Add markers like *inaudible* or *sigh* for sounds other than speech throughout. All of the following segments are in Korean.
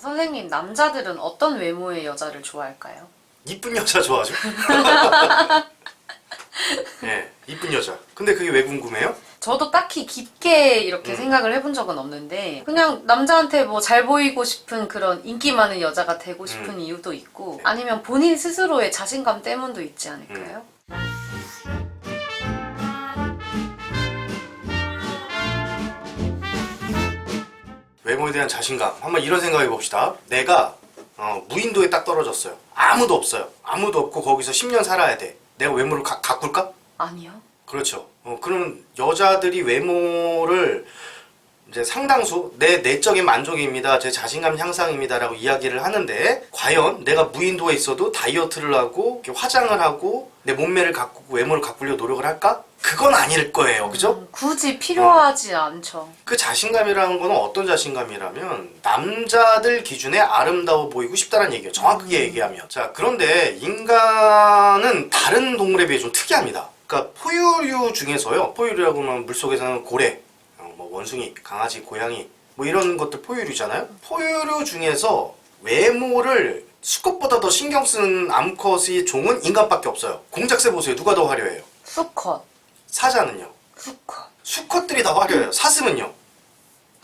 선생님, 남자들은 어떤 외모의 여자를 좋아할까요? 이쁜 여자 좋아하죠? 예, *laughs* 이쁜 여자. 근데 그게 왜 궁금해요? 저도 딱히 깊게 음. 이렇게 생각을 해본 적은 없는데 그냥 남자한테 뭐 잘 보이고 싶은 그런 인기 많은 여자가 되고 싶은 음. 이유도 있고 아니면 본인 스스로의 자신감 때문도 있지 않을까요? 외모에 대한 자신감. 한번 이런 생각해 봅시다. 내가 어, 무인도에 딱 떨어졌어요. 아무도 없어요. 아무도 없고 거기서 10년 살아야 돼. 내가 외모를 가, 가꿀까? 아니요. 그렇죠. 어, 그럼 여자들이 외모를 이제 상당수 내 내적인 만족입니다. 제 자신감 향상입니다라고 이야기를 하는데 과연 내가 무인도에 있어도 다이어트를 하고 화장을 하고 내 몸매를 가꾸고 외모를 가꾸려 노력을 할까? 그건 아닐 거예요. 그죠? 음, 굳이 필요하지 않죠. 그 자신감이라는 거는 어떤 자신감이라면 남자들 기준에 아름다워 보이고 싶다는 얘기예요. 정확하게 얘기하면. 자, 그런데 인간은 다른 동물에 비해 좀 특이합니다. 그러니까 포유류 중에서요. 포유류라고 하면 물속에서는 고래, 어, 뭐 원숭이, 강아지, 고양이 뭐 이런 것들 포유류잖아요. 포유류 중에서 외모를 수컷보다 더 신경 쓰는 암컷의 종은 인간밖에 없어요. 공작새 보세요. 누가 더 화려해요? 수컷, 사자는요. 수컷, 수컷들이 더 화려해요. 사슴은요.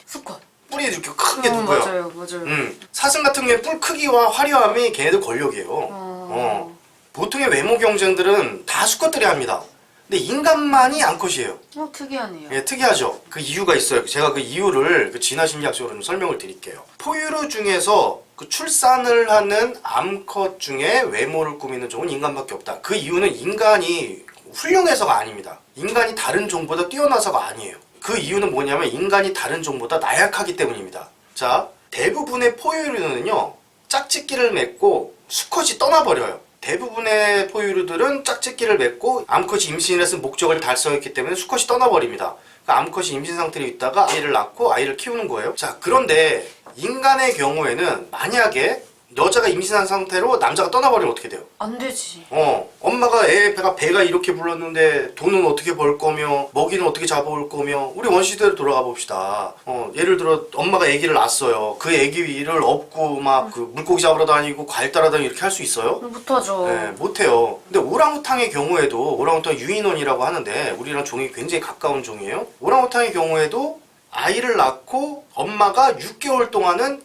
수컷. 뿔이 이렇게 큰게 음, 누구야? 맞아요, 맞아요. 음, 사슴 같은 경우에 뿔 크기와 화려함이 걔네들 권력이에요. 어. 어. 보통의 외모 경쟁들은 다 수컷들이 합니다. 근데 인간만이 암컷이에요. 어, 특이하네요. 예, 특이하죠. 그 이유가 있어요. 제가 그 이유를 그 진화심리학적으로 좀 설명을 드릴게요. 포유류 중에서 그 출산을 하는 암컷 중에 외모를 꾸미는 종은 인간밖에 없다. 그 이유는 인간이 훌륭해서가 아닙니다. 인간이 다른 종보다 뛰어나서가 아니에요. 그 이유는 뭐냐면 인간이 다른 종보다 나약하기 때문입니다. 자, 대부분의 포유류는요, 짝짓기를 맺고 수컷이 떠나버려요. 대부분의 포유류들은 짝짓기를 맺고 암컷이 임신해서 목적을 달성했기 때문에 수컷이 떠나버립니다. 그 암컷이 임신 상태로 있다가 아이를 낳고 아이를 키우는 거예요. 자, 그런데 인간의 경우에는 만약에 여자가 임신한 상태로 남자가 떠나버리면 어떻게 돼요? 안 되지. 어, 엄마가 애 배가 배가 이렇게 불렀는데 돈은 어떻게 벌 거며 먹이는 어떻게 잡아올 거며 우리 원시대로 돌아가 봅시다. 어, 예를 들어 엄마가 아기를 낳았어요. 그 아기를 업고 막 그 물고기 잡으러 다니고 과일 따라 다니고 이렇게 할 수 있어요? 못하죠. 네, 못해요. 근데 오랑우탕의 경우에도 오랑우탕 유인원이라고 하는데 우리랑 종이 굉장히 가까운 종이에요. 오랑우탕의 경우에도 아이를 낳고 엄마가 6개월 동안은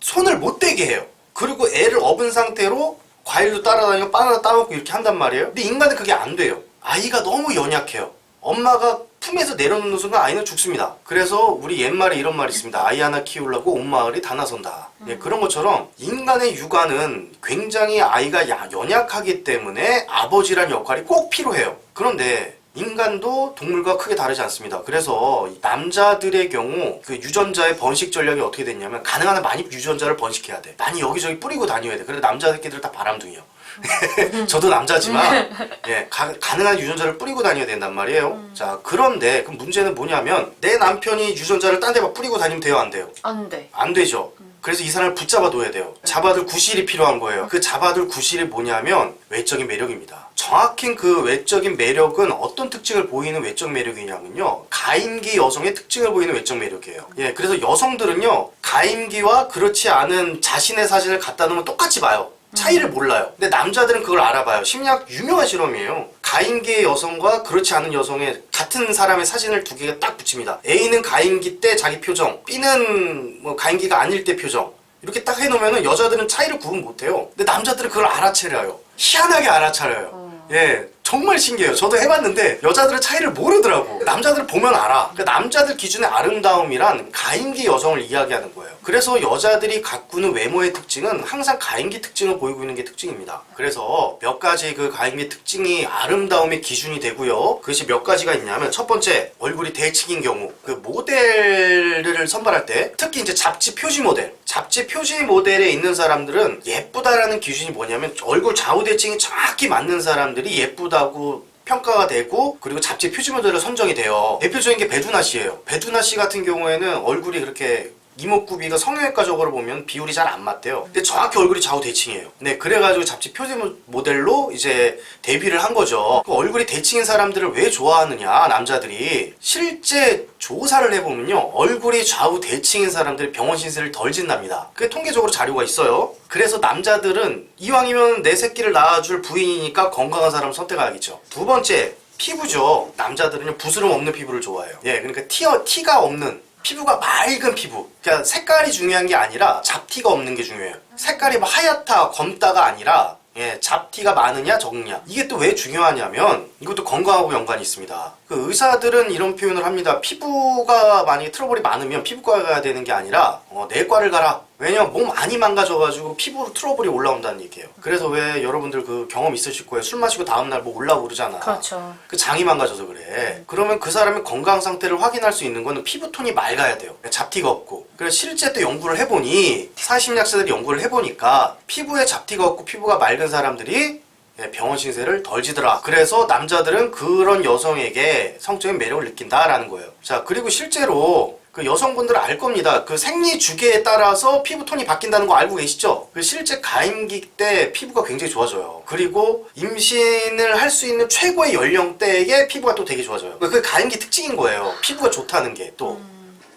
손을 못 대게 해요. 그리고 애를 업은 상태로 과일도 따라다니고 바나나 따먹고 이렇게 한단 말이에요. 근데 인간은 그게 안 돼요. 아이가 너무 연약해요. 엄마가 품에서 내려놓는 순간 아이는 죽습니다. 그래서 우리 옛말에 이런 말이 있습니다. 아이 하나 키우려고 온 마을이 다 나선다. 예, 그런 것처럼 인간의 육아는 굉장히 아이가 야- 연약하기 때문에 아버지란 역할이 꼭 필요해요. 그런데 인간도 동물과 크게 다르지 않습니다. 그래서 이 남자들의 경우 그 유전자의 번식 전략이 어떻게 됐냐면 가능한 한 많이 유전자를 번식해야 돼. 많이 여기저기 뿌리고 다녀야 돼. 그래 남자 새끼들 다 바람둥이요. *laughs* 저도 남자지만 *laughs* 예, 가, 가능한 유전자를 뿌리고 다녀야 된단 말이에요. 자 그런데 그 문제는 뭐냐면 내 남편이 유전자를 딴 데 막 뿌리고 다니면 돼요 안 돼요? 안 돼. 안 되죠. 그래서 이 사람을 붙잡아 둬야 돼요. 잡아둘 구실이 필요한 거예요. 그 잡아둘 구실이 뭐냐면 외적인 매력입니다. 정확히 그 외적인 매력은 어떤 특징을 보이는 외적 매력이냐면요. 가임기 여성의 특징을 보이는 외적 매력이에요. 예, 그래서 여성들은요, 가임기와 그렇지 않은 자신의 사진을 갖다 놓으면 똑같이 봐요. 차이를 몰라요. 근데 남자들은 그걸 알아봐요. 심리학 유명한 실험이에요. 가임기의 여성과 그렇지 않은 여성의 같은 사람의 사진을 두 개가 딱 붙입니다. A는 가임기 때 자기 표정, B는 뭐 가임기가 아닐 때 표정. 이렇게 딱 해놓으면 여자들은 차이를 구분 못해요. 근데 남자들은 그걸 알아차려요. 희한하게 알아차려요. 예, 정말 신기해요. 저도 해봤는데 여자들은 차이를 모르더라고. 남자들 보면 알아. 그러니까 남자들 기준의 아름다움이란 가임기 여성을 이야기하는 거예요. 그래서 여자들이 가꾸는 외모의 특징은 항상 가임기 특징을 보이고 있는 게 특징입니다. 그래서 몇 가지 그 가임기 특징이 아름다움의 기준이 되고요. 그것이 몇 가지가 있냐면 첫 번째 얼굴이 대칭인 경우 그 모델을 선발할 때 특히 이제 잡지 표지 모델 잡지 표지 모델에 있는 사람들은 예쁘다라는 기준이 뭐냐면 얼굴 좌우 대칭이 정확히 맞는 사람들이 예쁘다 고 평가가 되고 그리고 잡지 표지 모델로 선정이 돼요. 대표적인 게 배두나 씨예요. 배두나 씨 같은 경우에는 얼굴이 그렇게 이목구비가 성형외과적으로 보면 비율이 잘 안 맞대요. 근데 정확히 얼굴이 좌우 대칭이에요. 네, 그래가지고 잡지 표지 모델로 이제 데뷔를 한 거죠. 그 얼굴이 대칭인 사람들을 왜 좋아하느냐, 남자들이. 실제 조사를 해보면요. 얼굴이 좌우 대칭인 사람들이 병원 신세를 덜 진답니다. 그게 통계적으로 자료가 있어요. 그래서 남자들은 이왕이면 내 새끼를 낳아줄 부인이니까 건강한 사람을 선택하겠죠. 두 번째, 피부죠. 남자들은요, 부스럼 없는 피부를 좋아해요. 예, 그러니까 티, 티가 없는 피부가 맑은 피부. 그러니까 색깔이 중요한 게 아니라 잡티가 없는 게 중요해요. 색깔이 뭐 하얗다, 검다가 아니라 예, 잡티가 많으냐 적냐. 이게 또 왜 중요하냐면 이것도 건강하고 연관이 있습니다. 그 의사들은 이런 표현을 합니다. 피부가 만약에 트러블이 많으면 피부과에 가야 되는 게 아니라 어, 내과를 가라. 왜냐면 몸 많이 망가져가지고 피부로 트러블이 올라온다는 얘기예요. 그래서 왜 여러분들 그 경험 있으실 거예요. 술 마시고 다음날 뭐 올라오고 그러잖아. 그렇죠. 그 장이 망가져서 그래. 그러면 그 사람의 건강 상태를 확인할 수 있는 거는 피부톤이 맑아야 돼요. 잡티가 없고. 그래서 실제 또 연구를 해보니 사심리학자들이 연구를 해보니까 피부에 잡티가 없고 피부가 맑은 사람들이 예, 병원 신세를 덜 지더라. 그래서 남자들은 그런 여성에게 성적인 매력을 느낀다라는 거예요. 자, 그리고 실제로 그 여성분들은 알 겁니다. 그 생리 주기에 따라서 피부 톤이 바뀐다는 거 알고 계시죠? 그 실제 가임기 때 피부가 굉장히 좋아져요. 그리고 임신을 할 수 있는 최고의 연령대에 피부가 또 되게 좋아져요. 그 가임기 특징인 거예요. 피부가 좋다는 게 또.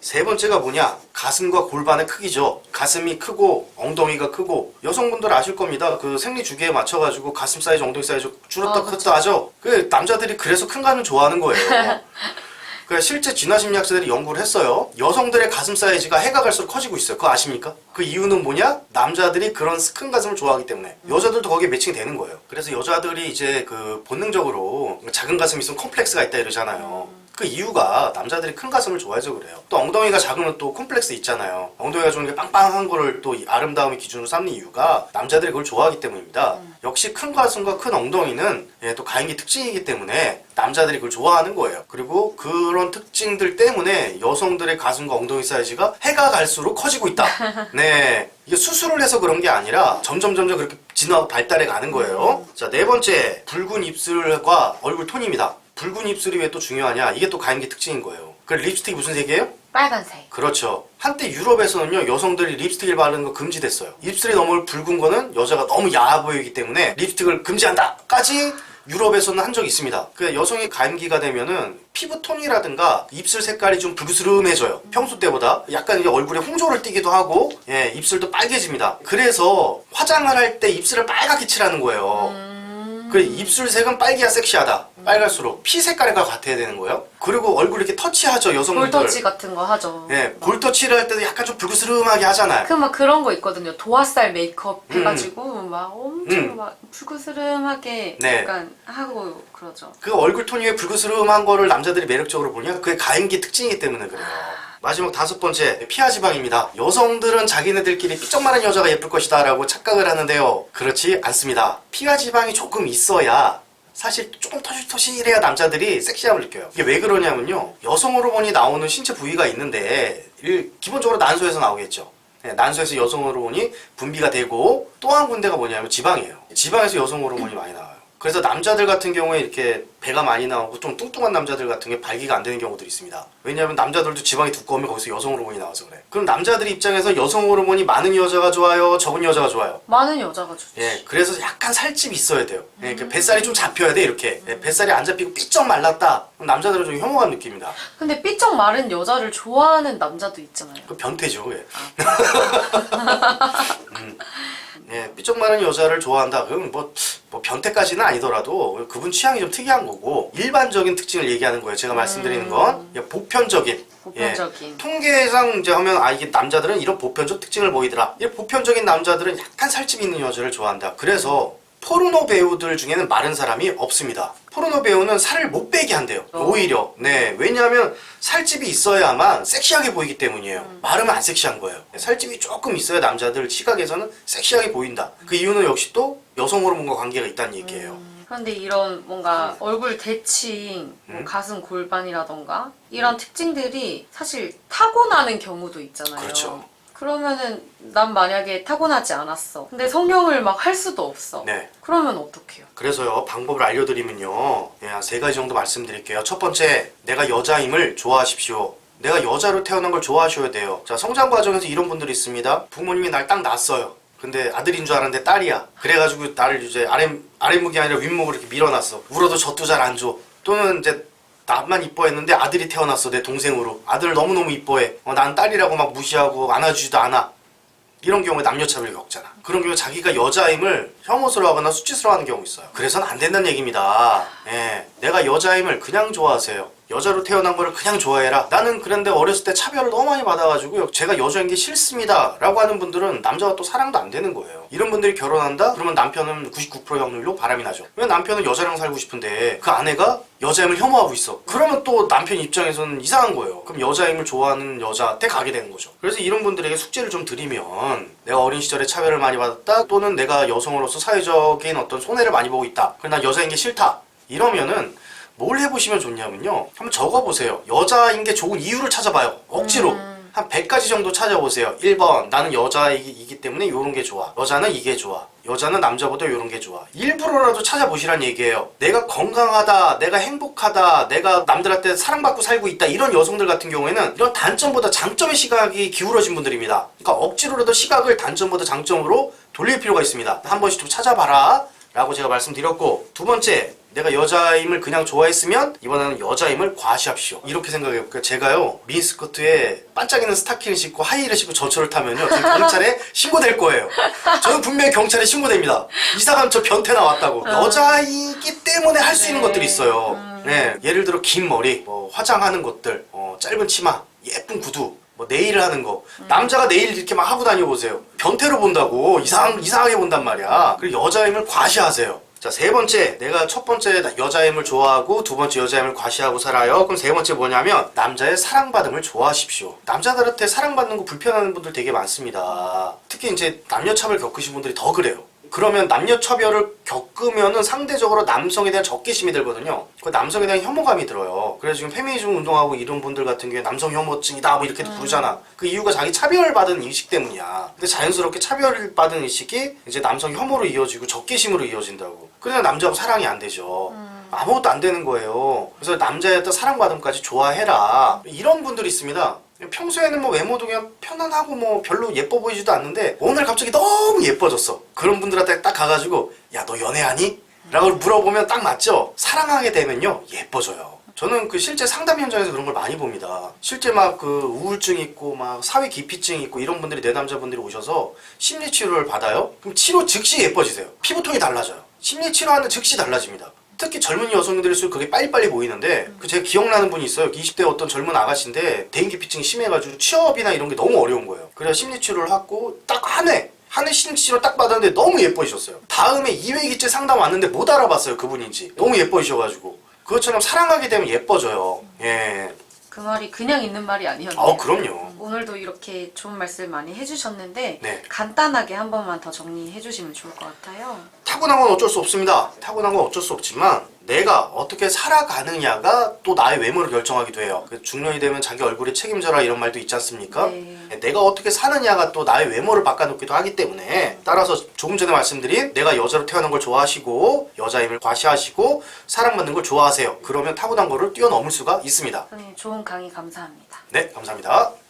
세 번째가 뭐냐? 가슴과 골반의 크기죠. 가슴이 크고 엉덩이가 크고 여성분들 아실 겁니다. 그 생리 주기에 맞춰 가지고 가슴 사이즈, 엉덩이 사이즈 줄었다 아, 그쵸. 컸다 하죠. 그 남자들이 그래서 큰 가슴 좋아하는 거예요. *laughs* 그 실제 진화심리학자들이 연구를 했어요. 여성들의 가슴 사이즈가 해가 갈수록 커지고 있어요. 그거 아십니까? 그 이유는 뭐냐? 남자들이 그런 큰 가슴을 좋아하기 때문에 여자들도 거기에 매칭이 되는 거예요. 그래서 여자들이 이제 그 본능적으로 작은 가슴이 있으면 컴플렉스가 있다 이러잖아요. 그 이유가 남자들이 큰 가슴을 좋아해서 그래요. 또 엉덩이가 작으면 또 콤플렉스 있잖아요. 엉덩이가 좋은 게 빵빵한 거를 또이 아름다움의 기준으로 삼는 이유가 남자들이 그걸 좋아하기 때문입니다. 역시 큰 가슴과 큰 엉덩이는 예, 또 가임기 특징이기 때문에 남자들이 그걸 좋아하는 거예요. 그리고 그런 특징들 때문에 여성들의 가슴과 엉덩이 사이즈가 해가 갈수록 커지고 있다. *laughs* 네. 이게 수술을 해서 그런 게 아니라 점점 점점 그렇게 진화하고 발달해 가는 거예요. 자, 네 번째. 붉은 입술과 얼굴 톤입니다. 붉은 입술이 왜 또 중요하냐? 이게 또 가임기 특징인 거예요. 그 립스틱이 무슨 색이에요? 빨간색. 그렇죠. 한때 유럽에서는요, 여성들이 립스틱을 바르는 거 금지됐어요. 입술이 너무 붉은 거는 여자가 너무 야해 보이기 때문에 립스틱을 금지한다! 까지 유럽에서는 한 적이 있습니다. 그 여성이 가임기가 되면은 피부톤이라든가 입술 색깔이 좀 불그스름해져요. 평소 때보다. 약간 이제 얼굴에 홍조를 띠기도 하고, 예, 입술도 빨개집니다. 그래서 화장을 할 때 입술을 빨갛게 칠하는 거예요. 음. 그 입술색은 빨개야 섹시하다. 빨갈수록 피 색깔과 같아야 되는 거예요. 그리고 얼굴 이렇게 터치하죠 여성분들. 볼터치 같은 거 하죠. 예, 볼터치를 할 때도 약간 좀 불그스름하게 하잖아요. 그 막 그런 거 있거든요. 도화살 메이크업 음. 해가지고 막 엄청 음. 막 불그스름하게 네. 약간 하고 그러죠. 그 얼굴 톤이 왜 불그스름한 거를 남자들이 매력적으로 보냐? 그게 가임기 특징이기 때문에 그래요. 마지막 다섯 번째, 피하 지방입니다. 여성들은 자기네들끼리 삐쩍마른 여자가 예쁠 것이다 라고 착각을 하는데요. 그렇지 않습니다. 피하 지방이 조금 있어야 사실 조금 터실터실해야 남자들이 섹시함을 느껴요. 이게 왜 그러냐면요. 여성 호르몬이 나오는 신체 부위가 있는데 일- 기본적으로 난소에서 나오겠죠. 네, 난소에서 여성 호르몬이 분비가 되고 또 한 군데가 뭐냐면 지방이에요. 지방에서 여성 호르몬이 많이 나와요. 그래서 남자들 같은 경우에 이렇게 배가 많이 나오고 좀 뚱뚱한 남자들 같은 게 발기가 안 되는 경우들이 있습니다. 왜냐하면 남자들도 지방이 두꺼우면 거기서 여성 호르몬이 나와서 그래. 그럼 남자들 입장에서 여성 호르몬이 많은 여자가 좋아요, 적은 여자가 좋아요. 많은 여자가 좋지. 예, 그래서 약간 살집이 있어야 돼요. 예, 그 뱃살이 좀 잡혀야 돼 이렇게. 예, 뱃살이 안 잡히고 삐쩍 말랐다. 그럼 남자들은 좀 혐오감 느낍니다. 근데 삐쩍 마른 여자를 좋아하는 남자도 있잖아요. 그 변태죠, 그게. *laughs* 음. *laughs* 예, 삐쩍 마른 여자를 좋아한다. 그럼 뭐, 뭐 변태까지는 아니더라도 그분 취향이 좀 특이한 거고 일반적인 특징을 얘기하는 거예요. 제가 말씀드리는 건 예, 보편적인. 보편적인. 예, 통계상 이제 하면 아 이게 남자들은 이런 보편적 특징을 보이더라. 이 보편적인 남자들은 약간 살집 있는 여자를 좋아한다. 그래서 포르노 배우들 중에는 마른 사람이 없습니다. 포르노 배우는 살을 못 빼게 한대요. 어. 오히려. 네. 왜냐하면 살집이 있어야만 섹시하게 보이기 때문이에요. 마르면 안 섹시한 거예요. 살집이 조금 있어야 남자들 시각에서는 섹시하게 보인다. 그 이유는 역시 또 여성 호르몬과 관계가 있다는 얘기예요. 그런데 이런 뭔가 얼굴 대칭, 뭐 음. 가슴 골반이라던가 이런 특징들이 사실 타고나는 경우도 있잖아요. 그렇죠. 그러면은 난 만약에 타고나지 않았어. 근데 성형을 막 할 수도 없어. 네. 그러면 어떡해요? 그래서요 방법을 알려드리면요 예, 한세 가지 정도 말씀드릴게요 첫 번째 내가 여자임을 좋아하십시오 내가 여자로 태어난 걸 좋아하셔야 돼요. 자, 성장 과정에서 이런 분들이 있습니다. 부모님이 날 딱 낳았어요. 근데 아들인 줄 알았는데 딸이야. 그래가지고 나를 이제 아래, 아랫목이 아니라 윗목으로 이렇게 밀어놨어. 울어도 젖도 잘 안 줘. 또는 이제 나만 이뻐했는데 아들이 태어났어. 내 동생으로. 아들을 너무너무 이뻐해. 어, 난 딸이라고 막 무시하고 안아주지도 않아. 이런 경우에 남녀차별 겪잖아. 그런 경우에 자기가 여자임을 혐오스러워하거나 수치스러워하는 경우 있어요. 그래서는 안 된다는 얘기입니다. 예, 내가 여자임을 그냥 좋아하세요. 여자로 태어난 거를 그냥 좋아해라. 나는 그런데 어렸을 때 차별을 너무 많이 받아가지고 제가 여자인 게 싫습니다. 라고 하는 분들은 남자가 또 사랑도 안 되는 거예요. 이런 분들이 결혼한다? 그러면 남편은 99% 확률로 바람이 나죠. 왜 남편은 여자랑 살고 싶은데 그 아내가 여자임을 혐오하고 있어. 그러면 또 남편 입장에서는 이상한 거예요. 그럼 여자임을 좋아하는 여자한테 가게 되는 거죠. 그래서 이런 분들에게 숙제를 좀 드리면 내가 어린 시절에 차별을 많이 받았다 또는 내가 여성으로서 사회적인 어떤 손해를 많이 보고 있다. 난 여자인 게 싫다. 이러면은 뭘 해보시면 좋냐면요. 한번 적어보세요. 여자인 게 좋은 이유를 찾아봐요. 억지로. 한 100가지 정도 찾아보세요. 1번, 나는 여자이기 때문에 이런 게 좋아. 여자는 이게 좋아. 여자는 남자보다 이런 게 좋아. 일부러라도 찾아보시란 얘기예요. 내가 건강하다, 내가 행복하다, 내가 남들한테 사랑받고 살고 있다. 이런 여성들 같은 경우에는 이런 단점보다 장점의 시각이 기울어진 분들입니다. 그러니까 억지로라도 시각을 단점보다 장점으로 돌릴 필요가 있습니다. 한 번씩 좀 찾아봐라. 라고 제가 말씀드렸고 두 번째 내가 여자임을 그냥 좋아했으면 이번에는 여자임을 과시합시오. 이렇게 생각해요. 그러니까 제가요 미니스커트에 반짝이는 스타킹을 신고 하이힐을 신고 전철을 타면요 저는 경찰에 *laughs* 신고될 거예요. 저는 분명히 경찰에 신고됩니다. 이사간 저 변태 나왔다고. 여자이기 때문에 할 수 있는 네. 것들이 있어요. 네, 예를 들어 긴 머리 뭐 화장하는 것들 어, 짧은 치마 예쁜 구두 뭐 네일을 하는 거. 남자가 네일 이렇게 막 하고 다녀 보세요. 변태로 본다고. 이상 이상하게 본단 말이야. 그리고 여자임을 과시하세요. 자 세 번째. 내가 첫 번째 여자임을 좋아하고 두 번째 여자임을 과시하고 살아요. 그럼 세 번째 뭐냐면 남자의 사랑받음을 좋아하십시오. 남자들한테 사랑받는 거 불편하는 분들 되게 많습니다. 특히 이제 남녀 차별 겪으신 분들이 더 그래요 그러면 남녀 차별을 겪으면은 상대적으로 남성에 대한 적개심이 들거든요. 그 남성에 대한 혐오감이 들어요. 그래서 지금 페미니즘 운동하고 이런 분들 같은 경우에 남성 혐오증이다 뭐 이렇게도 부르잖아. 그 이유가 자기 차별받은 의식 때문이야. 근데 자연스럽게 차별받은 의식이 이제 남성 혐오로 이어지고 적개심으로 이어진다고. 그래서 남자하고 사랑이 안 되죠. 아무것도 안 되는 거예요. 그래서 어떤 사랑받음까지 좋아해라. 이런 분들이 있습니다. 평소에는 뭐 외모도 그냥 편안하고 뭐 별로 예뻐 보이지도 않는데 오늘 갑자기 너무 예뻐졌어. 그런 분들한테 딱 가가지고 야 너 연애하니? 라고 물어보면 딱 맞죠? 사랑하게 되면요 예뻐져요. 저는 그 실제 상담 현장에서 그런 걸 많이 봅니다. 실제 막 그 우울증 있고 막 사회 기피증 있고 이런 분들이 내담자분들이 오셔서 심리 치료를 받아요. 그럼 치료 즉시 예뻐지세요. 피부톤이 달라져요. 심리 치료하는 즉시 달라집니다. 특히 젊은 여성들일수록 그게 빨리빨리 보이는데 그 제가 기억나는 분이 있어요. 20대 어떤 젊은 아가씨인데 대인기피증이 심해가지고 취업이나 이런 게 너무 어려운 거예요. 그래서 심리 치료를 하고 딱한 회. 한회 심리 치료 딱 받았는데 너무 예뻐지셨어요. 다음에 2회기째 상담 왔는데 못 알아봤어요. 그분인지. 너무 예뻐지셔가지고. 그것처럼 사랑하게 되면 예뻐져요. 예. 그 말이 그냥 있는 말이 아니었네요. 아 그럼요. 오늘도 이렇게 좋은 말씀 많이 해주셨는데 네. 간단하게 한 번만 더 정리해 주시면 좋을 것 같아요. 타고난 건 어쩔 수 없습니다. 타고난 건 어쩔 수 없지만 내가 어떻게 살아가느냐가 또 나의 외모를 결정하기도 해요. 그 중년이 되면 자기 얼굴에 책임져라 이런 말도 있지 않습니까? 네. 내가 어떻게 사느냐가 또 나의 외모를 바꿔놓기도 하기 때문에 따라서 조금 전에 말씀드린 내가 여자로 태어난 걸 좋아하시고 여자임을 과시하시고 사랑받는 걸 좋아하세요. 그러면 타고난 거를 뛰어넘을 수가 있습니다. 선생님 좋은 강의 감사합니다. 네, 감사합니다.